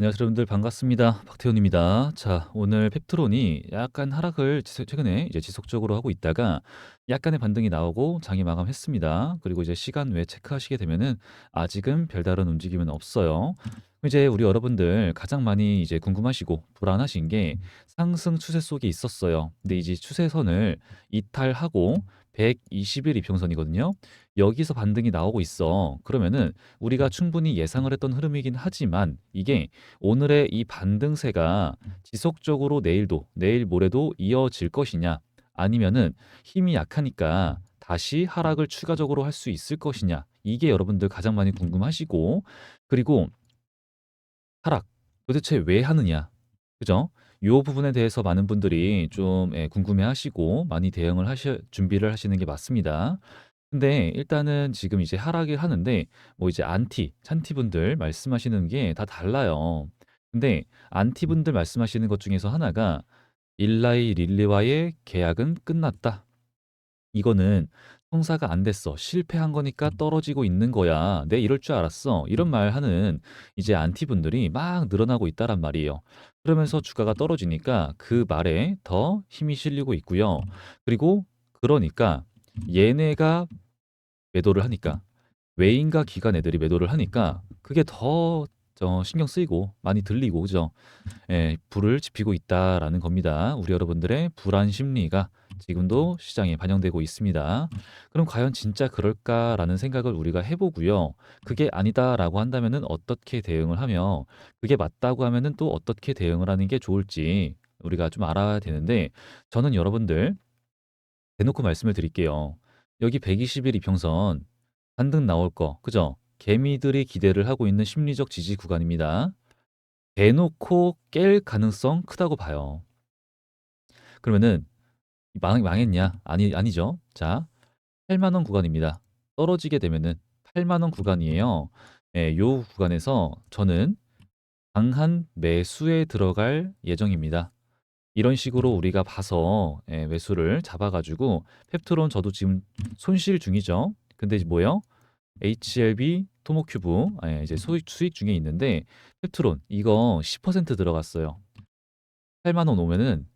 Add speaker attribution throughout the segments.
Speaker 1: 안녕하세요 여러분들 반갑습니다. 박태훈입니다. 자 오늘 펩트론이 약간 하락을 지 최근에 이제 지속적으로 하고 있다가 약간의 반등이 나오고 장이 마감했습니다. 그리고 이제 시간 외 체크하시게 되면은 아직은 별다른 움직임은 없어요. 이제 우리 여러분들 가장 많이 이제 궁금하시고 불안하신 게 상승 추세 속에 있었어요. 근데 이제 추세선을 이탈하고 120일 이평선이거든요. 여기서 반등이 나오고 있어. 그러면은 우리가 충분히 예상을 했던 흐름이긴 하지만 이게 오늘의 이 반등세가 지속적으로 내일도 내일 모레도 이어질 것이냐 아니면은 힘이 약하니까 다시 하락을 추가적으로 할 수 있을 것이냐 이게 여러분들 가장 많이 궁금하시고 그리고 하락 도대체 왜 하느냐 그죠? 요 부분에 대해서 많은 분들이 좀 예, 궁금해하시고 많이 대응을 하시 준비를 하시는 게 맞습니다. 근데 일단은 지금 이제 하락을 하는데 뭐 이제 안티, 찬티 분들 말씀하시는 게 다 달라요. 근데 안티 분들 말씀하시는 것 중에서 하나가 일라이 릴리와의 계약은 끝났다. 이거는 성사가 안 됐어. 실패한 거니까 떨어지고 있는 거야. 내 이럴 줄 알았어. 이런 말 하는 이제 안티 분들이 막 늘어나고 있다란 말이에요. 그러면서 주가가 떨어지니까 그 말에 더 힘이 실리고 있고요. 그리고 그러니까 얘네가 매도를 하니까 외인과 기관 애들이 매도를 하니까 그게 더 어, 신경 쓰이고 많이 들리고 그죠? 예, 불을 지피고 있다라는 겁니다. 우리 여러분들의 불안 심리가 지금도 시장에 반영되고 있습니다. 그럼 과연 진짜 그럴까라는 생각을 우리가 해보고요. 그게 아니다라고 한다면은 어떻게 대응을 하며 그게 맞다고 하면은 또 어떻게 대응을 하는 게 좋을지 우리가 좀 알아야 되는데 저는 여러분들 대놓고 말씀을 드릴게요. 여기 120일 이평선 반등 나올 거, 그죠? 개미들이 기대를 하고 있는 심리적 지지 구간입니다. 대놓고 깰 가능성 크다고 봐요. 그러면은 망, 망했냐? 아니, 아니죠. 자, 8만 원 구간입니다. 떨어지게 되면은 8만 원 구간이에요. 예, 요 구간에서 저는 강한 매수에 들어갈 예정입니다. 이런 식으로 우리가 봐서 예, 매수를 잡아가지고 펩트론 저도 지금 손실 중이죠. 근데 뭐예요? HLB 토모큐브 예, 이제 수익, 수익 중에 있는데 펩트론 이거 10% 들어갔어요. 8만 원 오면은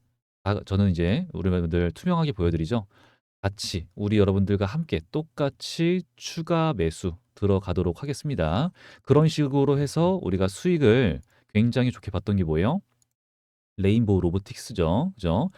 Speaker 1: 아, 저는 이제 우리 여러분들 투명하게 보여드리죠. 같이 우리 여러분들과 함께 똑같이 추가 매수 들어가도록 하겠습니다. 그런 식으로 해서 우리가 수익을 굉장히 좋게 봤던 게 뭐예요? 레인보우 로보틱스죠. 그죠?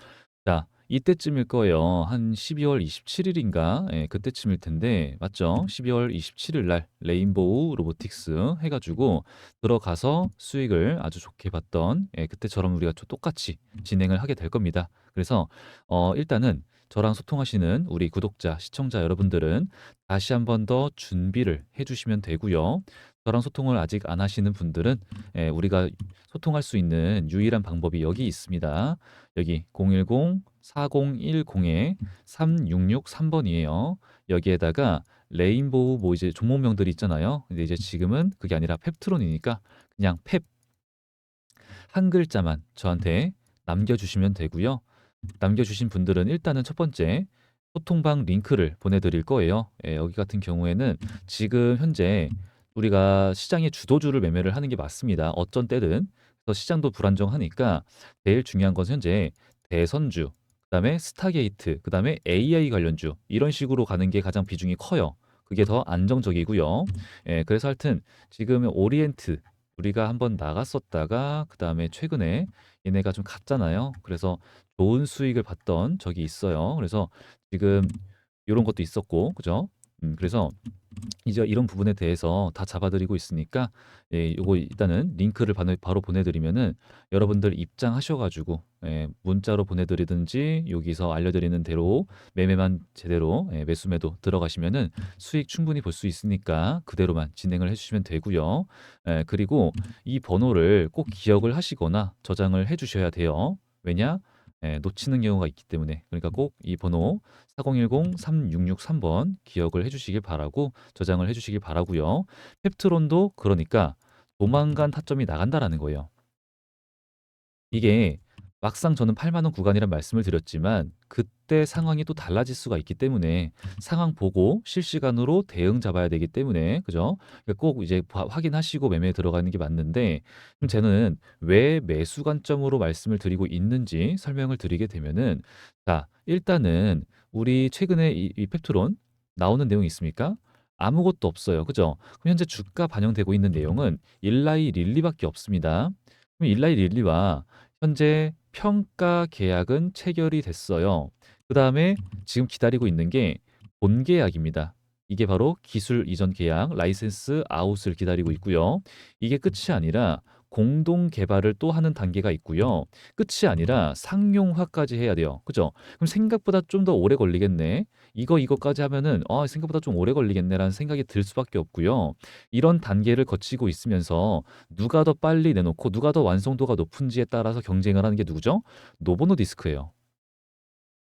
Speaker 1: 자, 이때쯤일 거예요. 한 12월 27일인가? 예, 그때쯤일 텐데, 맞죠? 12월 27일 날 레인보우 로보틱스 해가지고 들어가서 수익을 아주 좋게 봤던, 예, 그때처럼 우리가 똑같이 진행을 하게 될 겁니다. 그래서, 어, 일단은 저랑 소통하시는 우리 구독자, 시청자 여러분들은 다시 한 번 더 준비를 해주시면 되고요. 저랑 소통을 아직 안 하시는 분들은 예, 우리가 소통할 수 있는 유일한 방법이 여기 있습니다. 여기 010-4010에 3663번이에요. 여기에다가 레인보우 뭐 이제 종목명들이 있잖아요. 근데 이제 지금은 그게 아니라 펩트론이니까 그냥 펩 한 글자만 저한테 남겨주시면 되고요. 남겨주신 분들은 일단은 첫 번째 소통방 링크를 보내드릴 거예요. 예, 여기 같은 경우에는 지금 현재 우리가 시장의 주도주를 매매를 하는 게 맞습니다. 어쩐 때든. 그래서 시장도 불안정하니까 제일 중요한 것은 현재 대선주, 그다음에 스타게이트, 그다음에 AI 관련주 이런 식으로 가는 게 가장 비중이 커요. 그게 더 안정적이고요. 예, 그래서 하여튼 지금 오리엔트 우리가 한번 나갔었다가 그다음에 최근에 얘네가 좀 갔잖아요. 그래서 좋은 수익을 봤던 적이 있어요. 그래서 지금 이런 것도 있었고, 그죠? 음, 그래서 이제 이런 부분에 대해서 다 잡아드리고 있으니까 예, 요거 일단은 링크를 바로, 보내드리면은 여러분들 입장하셔가지고 예, 문자로 보내드리든지 여기서 알려드리는 대로 매매만 제대로 예, 매수 매도 들어가시면은 수익 충분히 볼 수 있으니까 그대로만 진행을 해주시면 되고요. 예, 그리고 이 번호를 꼭 기억을 하시거나 저장을 해주셔야 돼요. 왜냐? 예, 놓치는 경우가 있기 때문에 그러니까 꼭 이 번호 4010-3663번 기억을 해주시길 바라고 저장을 해주시길 바라고요. 펩트론도 그러니까 조만간 타점이 나간다라는 거예요. 이게 막상 저는 8만 원 구간이란 말씀을 드렸지만 그때 상황이 또 달라질 수가 있기 때문에 상황 보고 실시간으로 대응 잡아야 되기 때문에 그죠? 그러니까 꼭 이제 봐- 확인하시고 매매에 들어가는 게 맞는데 그럼 저는 왜 매수 관점으로 말씀을 드리고 있는지 설명을 드리게 되면은 자, 일단은 우리 최근에 이, 이 펩트론 나오는 내용이 있습니까? 아무것도 없어요. 그죠? 그럼 현재 주가 반영되고 있는 내용은 일라이 릴리밖에 없습니다. 그럼 일라이 릴리와 현재 평가 계약은 체결이 됐어요. 그 다음에 지금 기다리고 있는 게 본계약입니다. 이게 바로 기술 이전 계약, 라이센스 아웃을 기다리고 있고요. 이게 끝이 아니라 공동 개발을 또 하는 단계가 있고요. 끝이 아니라 상용화까지 해야 돼요. 그죠? 그럼 생각보다 좀 더 오래 걸리겠네. 이거 이거까지 하면은 아, 생각보다 좀 오래 걸리겠네라는 생각이 들 수밖에 없고요. 이런 단계를 거치고 있으면서 누가 더 빨리 내놓고 누가 더 완성도가 높은지에 따라서 경쟁을 하는 게 누구죠? 노보노디스크예요.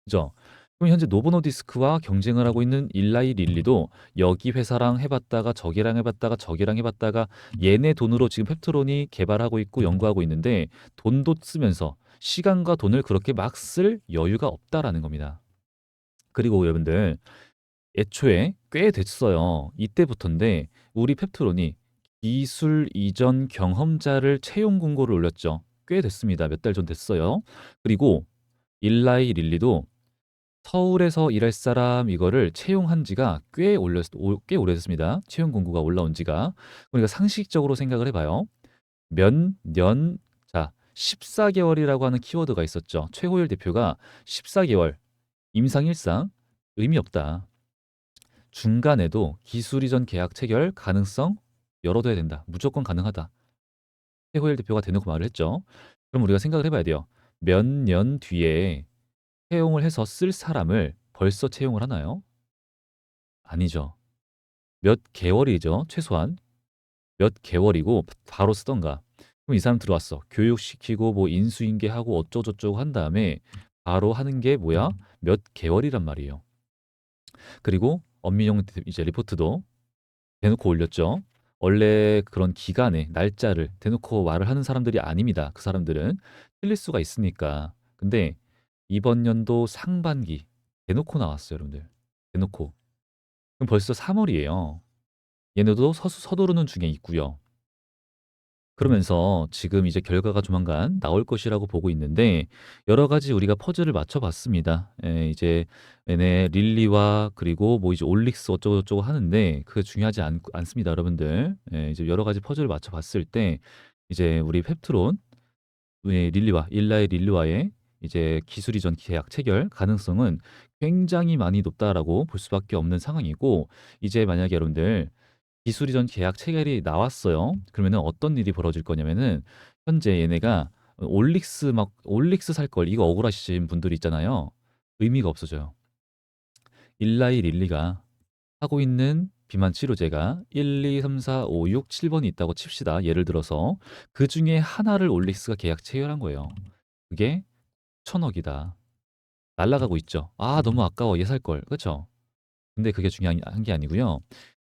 Speaker 1: 그죠? 그럼 현재 노보노디스크와 경쟁을 하고 있는 일라이 릴리도 여기 회사랑 해봤다가 저기랑 해봤다가 저기랑 해봤다가 얘네 돈으로 지금 펩트론이 개발하고 있고 연구하고 있는데 돈도 쓰면서 시간과 돈을 그렇게 막 쓸 여유가 없다라는 겁니다. 그리고 여러분들 애초에 꽤 됐어요. 이때부터인데 우리 펩트론이 기술 이전 경험자를 채용 공고를 올렸죠. 꽤 됐습니다. 몇 달 전 됐어요. 그리고 일라이 릴리도 서울에서 일할 사람 이거를 채용한 지가 꽤 올렸 꽤 오래됐습니다. 채용 공고가 올라온 지가. 우리가 상식적으로 생각을 해봐요. 몇 년, 자, 14개월이라고 하는 키워드가 있었죠. 최호일 대표가 14개월, 임상일상 의미 없다. 중간에도 기술 이전 계약 체결 가능성 열어둬야 된다. 무조건 가능하다. 최호일 대표가 대놓고 말을 했죠. 그럼 우리가 생각을 해봐야 돼요. 몇 년 뒤에 채용을 해서 쓸 사람을 벌써 채용을 하나요? 아니죠. 몇 개월이죠. 최소한 몇 개월이고 바로 쓰던가. 그럼 이 사람 들어왔어. 교육시키고 뭐 인수인계하고 어쩌고저쩌고 한 다음에 바로 하는 게 뭐야? 몇 개월이란 말이에요. 그리고 엄민용 대- 이제 리포트도 대놓고 올렸죠. 원래 그런 기간에 날짜를 대놓고 말을 하는 사람들이 아닙니다. 그 사람들은 틀릴 수가 있으니까. 근데 이번 연도 상반기 대놓고 나왔어요, 여러분들. 대놓고. 그럼 벌써 3월이에요. 얘네도 서두르는 중에 있고요. 그러면서 지금 이제 결과가 조만간 나올 것이라고 보고 있는데 여러 가지 우리가 퍼즐을 맞춰 봤습니다. 예, 이제 얘네 릴리와 그리고 뭐 이제 올릭스 어쩌고저쩌고 하는데 그게 중요하지 않, 않습니다, 여러분들. 예, 이제 여러 가지 퍼즐을 맞춰 봤을 때 이제 우리 펩트론 의 릴리와 일라의 릴리와의 이제 기술 이전 계약 체결 가능성은 굉장히 많이 높다라고 볼 수밖에 없는 상황이고 이제 만약에 여러분들 기술 이전 계약 체결이 나왔어요. 그러면은 어떤 일이 벌어질 거냐면은 현재 얘네가 올릭스 막 올릭스 살 걸 이거 억울하신 분들이 있잖아요. 의미가 없어져요. 일라이 릴리가 하고 있는 비만 치료제가 1, 2, 3, 4, 5, 6, 7번이 있다고 칩시다. 예를 들어서 그 중에 하나를 올릭스가 계약 체결한 거예요. 그게 천억이다. 날라가고 있죠. 아, 너무 아까워. 얘 살 걸. 그렇죠? 근데 그게 중요한 게 아니고요.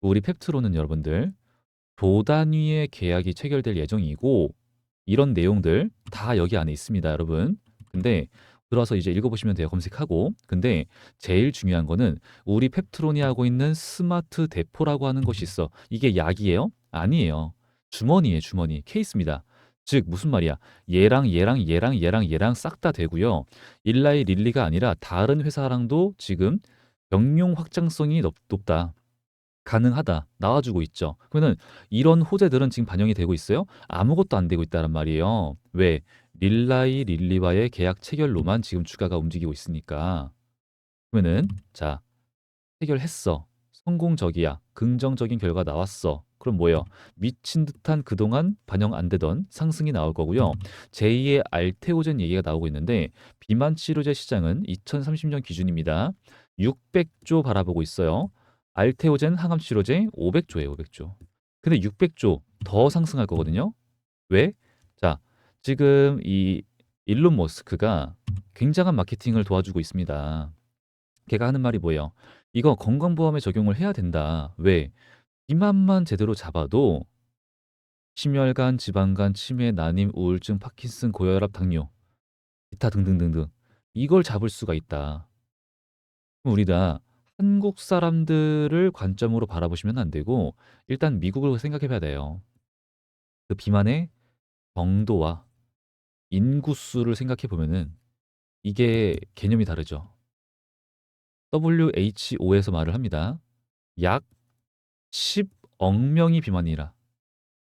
Speaker 1: 우리 펩트로는 여러분들 조 단위의 계약이 체결될 예정이고 이런 내용들 다 여기 안에 있습니다, 여러분. 근데 들어와서 이제 읽어보시면 돼요. 검색하고. 근데 제일 중요한 거는 우리 펩트론이 하고 있는 스마트 대포라고 하는 것이 있어. 이게 약이에요? 아니에요. 주머니에 주머니. 케이스입니다. 즉 무슨 말이야? 얘랑 얘랑 얘랑 얘랑 얘랑 싹 다 되고요. 일라이 릴리가 아니라 다른 회사랑도 지금 병용 확장성이 높, 높다. 가능하다. 나와주고 있죠. 그러면 이런 호재들은 지금 반영이 되고 있어요? 아무것도 안 되고 있다란 말이에요. 왜? 릴라이 릴리와의 계약 체결로만 지금 주가가 움직이고 있으니까. 그러면은 자, 체결했어. 성공적이야. 긍정적인 결과 나왔어. 그럼 뭐예요? 미친 듯한 그동안 반영 안 되던 상승이 나올 거고요. 제2의 알테오젠 얘기가 나오고 있는데 비만 치료제 시장은 2030년 기준입니다. 600조 바라보고 있어요. 알테오젠 항암 치료제 500조예요, 500조. 근데 600조 더 상승할 거거든요. 왜? 자, 지금 이 일론 머스크가 굉장한 마케팅을 도와주고 있습니다. 걔가 하는 말이 뭐예요? 이거 건강보험에 적용을 해야 된다. 왜? 비만만 제대로 잡아도 심혈관, 지방간, 치매, 난임, 우울증, 파킨슨, 고혈압, 당뇨 기타 등등등등. 이걸 잡을 수가 있다. 그럼 우리가 한국 사람들을 관점으로 바라보시면 안 되고 일단 미국을 생각해 봐야 돼요. 그 비만의 정도와 인구수를 생각해 보면은 이게 개념이 다르죠. WHO에서 말을 합니다. 약 10억 명이 비만이라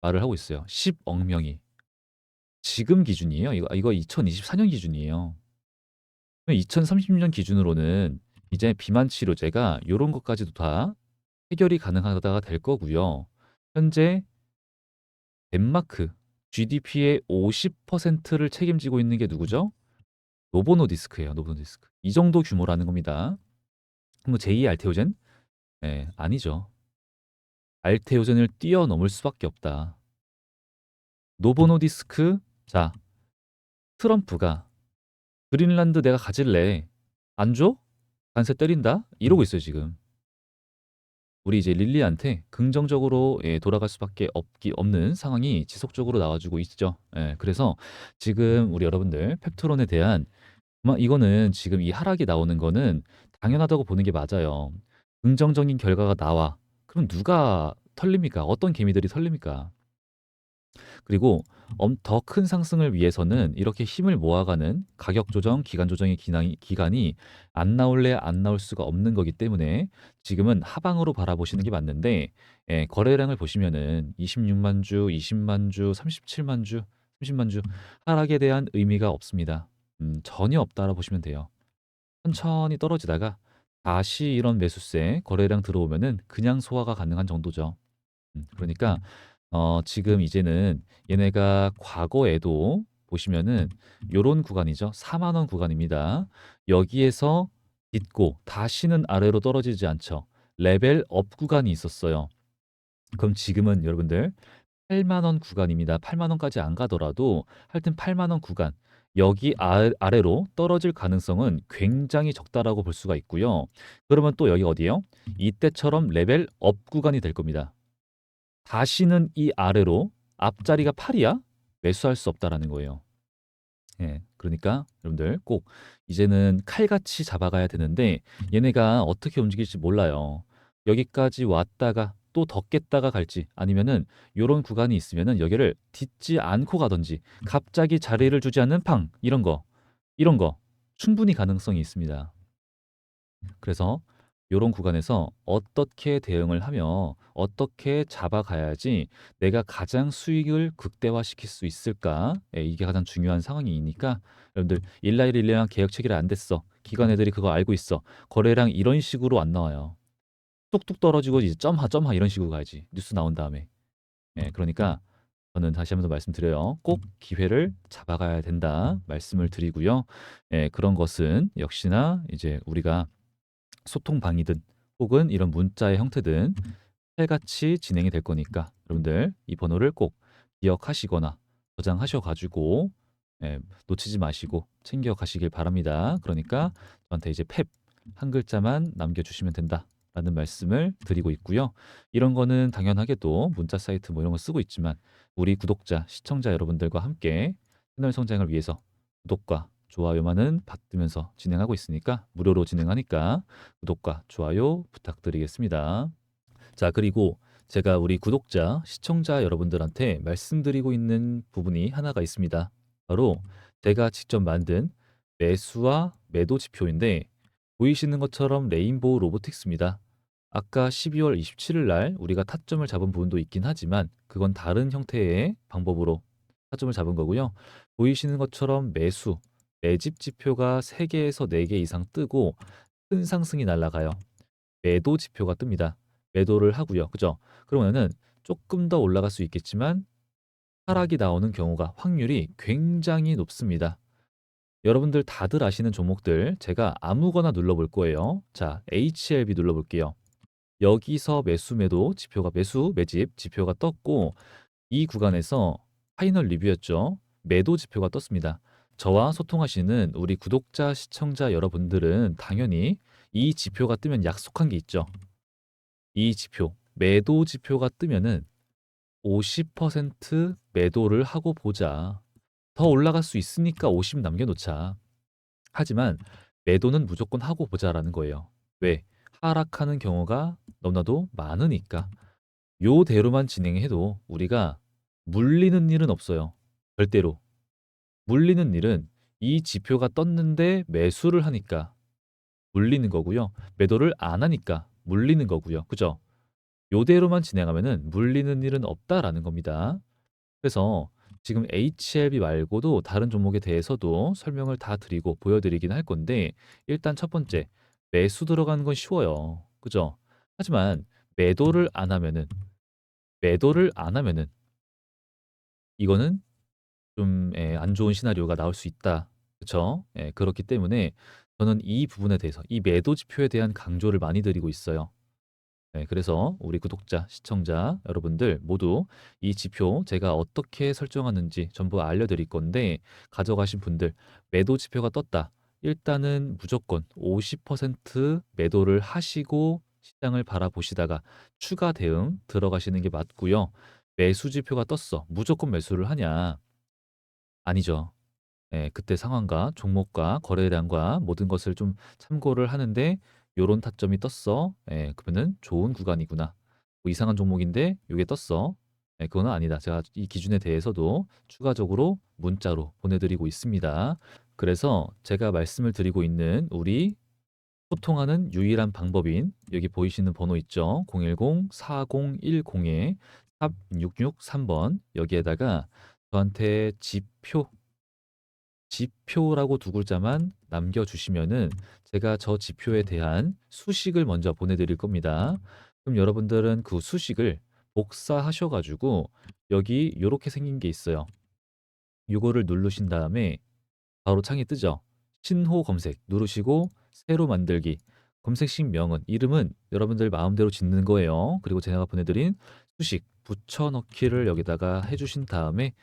Speaker 1: 말을 하고 있어요. 10억 명이. 지금 기준이에요. 이거 이거 2024년 기준이에요. 2030년 기준으로는 이제 비만 치료제가 요런 것까지도 다 해결이 가능하다가 될 거고요. 현재 덴마크 GDP의 50%를 책임지고 있는 게 누구죠? 노보노디스크예요. 노보노디스크. 이 정도 규모라는 겁니다. 뭐 제2의 알테오젠? 예, 아니죠. 알테오젠을 뛰어넘을 수밖에 없다. 노보노디스크 자 트럼프가 그린란드 내가 가질래 안 줘? 관세 때린다? 이러고 있어요 지금. 우리 이제 릴리한테 긍정적으로 예, 돌아갈 수밖에 없기 없는 상황이 지속적으로 나와주고 있죠. 예, 그래서 지금 우리 여러분들 펩토론에 대한 아마 이거는 지금 이 하락이 나오는 거는 당연하다고 보는 게 맞아요. 긍정적인 결과가 나와. 그럼 누가 털립니까? 어떤 개미들이 털립니까? 그리고 더 큰 상승을 위해서는 이렇게 힘을 모아가는 가격 조정, 기간 조정의 기간이, 기간이 안 나올래 안 나올 수가 없는 거기 때문에 지금은 하방으로 바라보시는 게 맞는데 예, 거래량을 보시면은 26만 주, 20만 주, 37만 주, 30만 주 하락에 대한 의미가 없습니다. 음, 전혀 없다라 보시면 돼요. 천천히 떨어지다가 다시 이런 매수세 거래량 들어오면은 그냥 소화가 가능한 정도죠. 음, 그러니까 어, 지금 이제는 얘네가 과거에도 보시면은 요런 구간이죠. 4만 원 구간입니다. 여기에서 딛고 다시는 아래로 떨어지지 않죠. 레벨 업 구간이 있었어요. 그럼 지금은 여러분들 8만 원 구간입니다. 8만 원까지 안 가더라도 하여튼 8만 원 구간 여기 아, 아래로 떨어질 가능성은 굉장히 적다라고 볼 수가 있고요. 그러면 또 여기 어디예요? 이때처럼 레벨 업 구간이 될 겁니다. 다시는 이 아래로 앞자리가 8이야? 매수할 수 없다라는 거예요. 예. 그러니까 여러분들 꼭 이제는 칼같이 잡아가야 되는데 얘네가 어떻게 움직일지 몰라요. 여기까지 왔다가 또 덮겠다가 갈지 아니면은 요런 구간이 있으면은 여기를 딛지 않고 가든지 갑자기 자리를 주지 않는 팡 이런 거 이런 거 충분히 가능성이 있습니다. 그래서 요런 구간에서 어떻게 대응을 하며 어떻게 잡아가야지 내가 가장 수익을 극대화시킬 수 있을까? 예, 이게 가장 중요한 상황이니까 여러분들 일라일 일량 계약 체결이 안 됐어. 기관 애들이 그거 알고 있어. 거래량 이런 식으로 안 나와요. 뚝뚝 떨어지고 이제 점하 점하 이런 식으로 가야지. 뉴스 나온 다음에. 예, 그러니까 저는 다시 한번 더 말씀드려요. 꼭 기회를 잡아가야 된다 말씀을 드리고요. 예, 그런 것은 역시나 이제 우리가 소통 방이든 혹은 이런 문자의 형태든 칼같이 진행이 될 거니까 여러분들 이 번호를 꼭 기억하시거나 저장하셔 가지고 예, 놓치지 마시고 챙겨 가시길 바랍니다. 그러니까 저한테 이제 펩 한 글자만 남겨주시면 된다 라는 말씀을 드리고 있고요. 이런 거는 당연하게도 문자 사이트 뭐 이런 거 쓰고 있지만 우리 구독자, 시청자 여러분들과 함께 채널 성장을 위해서 구독과 좋아요만은 받으면서 진행하고 있으니까 무료로 진행하니까 구독과 좋아요 부탁드리겠습니다. 자, 그리고 제가 우리 구독자, 시청자 여러분들한테 말씀드리고 있는 부분이 하나가 있습니다. 바로 제가 직접 만든 매수와 매도 지표인데 보이시는 것처럼 레인보우 로보틱스입니다. 아까 12월 27일 날 우리가 타점을 잡은 부분도 있긴 하지만 그건 다른 형태의 방법으로 타점을 잡은 거고요. 보이시는 것처럼 매수, 매집 지표가 3개에서 4개 이상 뜨고 큰 상승이 날아가요. 매도 지표가 뜹니다. 매도를 하고요. 그죠? 그러면은 조금 더 올라갈 수 있겠지만 하락이 나오는 경우가 확률이 굉장히 높습니다. 여러분들 다들 아시는 종목들 제가 아무거나 눌러볼 거예요. 자, HLB 눌러볼게요. 여기서 매수 매도 지표가 매수 매집 지표가 떴고 이 구간에서 파이널 리뷰였죠. 매도 지표가 떴습니다. 저와 소통하시는 우리 구독자, 시청자 여러분들은 당연히 이 지표가 뜨면 약속한 게 있죠. 이 지표, 매도 지표가 뜨면은 50% 매도를 하고 보자. 더 올라갈 수 있으니까 50 남겨 놓자. 하지만 매도는 무조건 하고 보자라는 거예요. 왜? 하락하는 경우가 너무나도 많으니까. 요대로만 진행해도 우리가 물리는 일은 없어요. 절대로. 물리는 일은 이 지표가 떴는데 매수를 하니까 물리는 거고요. 매도를 안 하니까 물리는 거고요. 그죠? 요대로만 진행하면은 물리는 일은 없다라는 겁니다. 그래서 지금 HLB 말고도 다른 종목에 대해서도 설명을 다 드리고 보여드리긴 할 건데 일단 첫 번째 매수 들어가는 건 쉬워요. 그죠? 하지만 매도를 안 하면은 매도를 안 하면은 이거는 좀 예, 안 좋은 시나리오가 나올 수 있다. 예, 그렇기 때문에 저는 이 부분에 대해서 이 매도 지표에 대한 강조를 많이 드리고 있어요. 네, 그래서 우리 구독자, 시청자 여러분들 모두 이 지표 제가 어떻게 설정하는지 전부 알려 드릴 건데 가져가신 분들 매도 지표가 떴다. 일단은 무조건 50% 매도를 하시고 시장을 바라보시다가 추가 대응 들어가시는 게 맞고요. 매수 지표가 떴어. 무조건 매수를 하냐? 아니죠. 예, 그때 상황과 종목과 거래량과 모든 것을 좀 참고를 하는데 요런 타점이 떴어. 예, 그러면은 좋은 구간이구나. 뭐 이상한 종목인데 요게 떴어. 예, 그거는 아니다. 제가 이 기준에 대해서도 추가적으로 문자로 보내 드리고 있습니다. 그래서 제가 말씀을 드리고 있는 우리 소통하는 유일한 방법인 여기 보이시는 번호 있죠? 010-4010에 3663 번 여기에다가 저한테 지표 지표라고 두 글자만 남겨주시면은 제가 저 지표에 대한 수식을 먼저 보내드릴 겁니다. 그럼 여러분들은 그 수식을 복사하셔가지고 여기 이렇게 생긴 게 있어요. 요거를 누르신 다음에 바로 창이 뜨죠. 신호 검색 누르시고 새로 만들기 검색식 명은 이름은 여러분들 마음대로 짓는 거예요. 그리고 제가 보내드린 수식 붙여넣기를 여기다가 해주신 다음에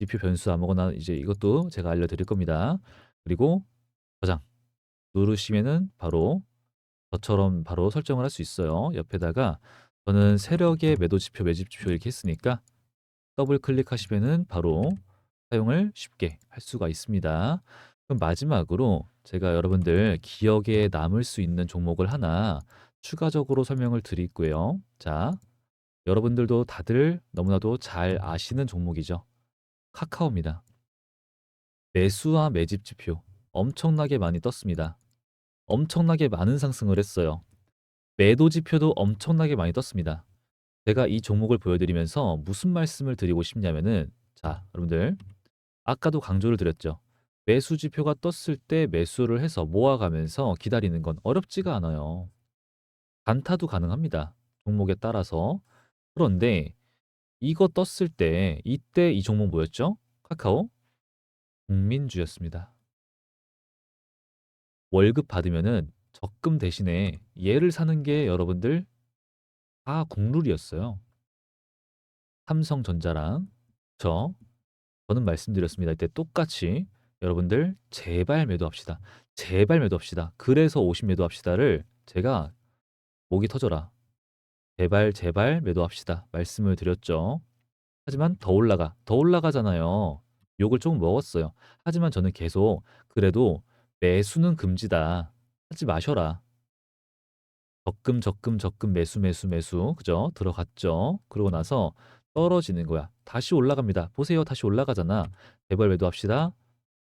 Speaker 1: 지표 변수 아무거나 이제 이것도 제가 알려드릴 겁니다. 그리고 저장 누르시면은 바로 저처럼 바로 설정을 할 수 있어요. 옆에다가 저는 세력의 매도 지표, 매집 지표 이렇게 했으니까 더블 클릭하시면은 바로 사용을 쉽게 할 수가 있습니다. 그럼 마지막으로 제가 여러분들 기억에 남을 수 있는 종목을 하나 추가적으로 설명을 드리고요. 자, 여러분들도 다들 너무나도 잘 아시는 종목이죠. 카카오입니다. 매수와 매집 지표 엄청나게 많이 떴습니다. 엄청나게 많은 상승을 했어요. 매도 지표도 엄청나게 많이 떴습니다. 제가 이 종목을 보여드리면서 무슨 말씀을 드리고 싶냐면은 자, 여러분들 아까도 강조를 드렸죠. 매수 지표가 떴을 때 매수를 해서 모아가면서 기다리는 건 어렵지가 않아요. 단타도 가능합니다. 종목에 따라서. 그런데 이거 떴을 때 이때 이 종목 뭐였죠? 카카오 국민주였습니다. 월급 받으면은 적금 대신에 얘를 사는 게 여러분들 다 국룰이었어요. 삼성전자랑 저 저는 말씀드렸습니다. 이때 똑같이 여러분들 제발 매도합시다. 제발 매도합시다. 그래서 50 매도합시다를 제가 목이 터져라. 제발 제발 매도합시다. 말씀을 드렸죠. 하지만 더 올라가. 더 올라가잖아요. 욕을 조금 먹었어요. 하지만 저는 계속 그래도 매수는 금지다. 하지 마셔라. 적금 적금 적금 매수 매수 매수 그죠? 들어갔죠. 그러고 나서 떨어지는 거야. 다시 올라갑니다. 보세요. 다시 올라가잖아. 제발 매도합시다.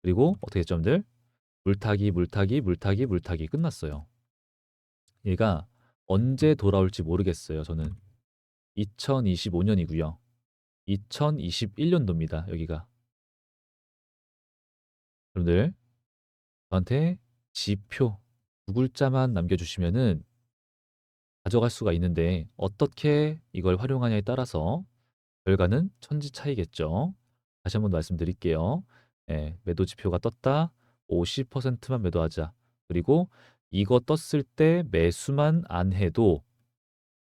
Speaker 1: 그리고 어떻게 여러분들? 물타기 물타기 물타기 물타기 끝났어요. 얘가 언제 돌아올지 모르겠어요, 저는. 2025년이고요. 2021년도입니다, 여기가. 여러분들 저한테 지표 두 글자만 남겨주시면은 가져갈 수가 있는데 어떻게 이걸 활용하냐에 따라서 결과는 천지 차이겠죠. 다시 한번 말씀드릴게요. 예, 매도 지표가 떴다. 50%만 매도하자. 그리고 이거 떴을 때 매수만 안 해도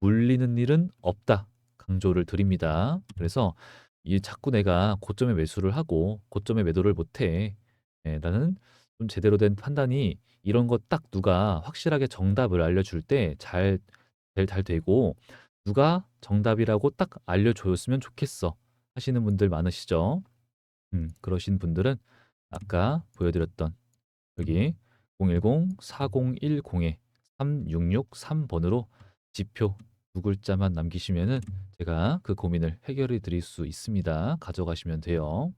Speaker 1: 물리는 일은 없다. 강조를 드립니다. 그래서 이 자꾸 내가 고점에 매수를 하고 고점에 매도를 못해. 예, 나는 좀 제대로 된 판단이 이런 거 딱 누가 확실하게 정답을 알려줄 때 잘, 잘, 잘 되고 누가 정답이라고 딱 알려줬으면 좋겠어 하시는 분들 많으시죠? 음, 그러신 분들은 아까 보여드렸던 여기 010-4010-3663번으로 지표 두 글자만 남기시면은 제가 그 고민을 해결해 드릴 수 있습니다. 가져가시면 돼요.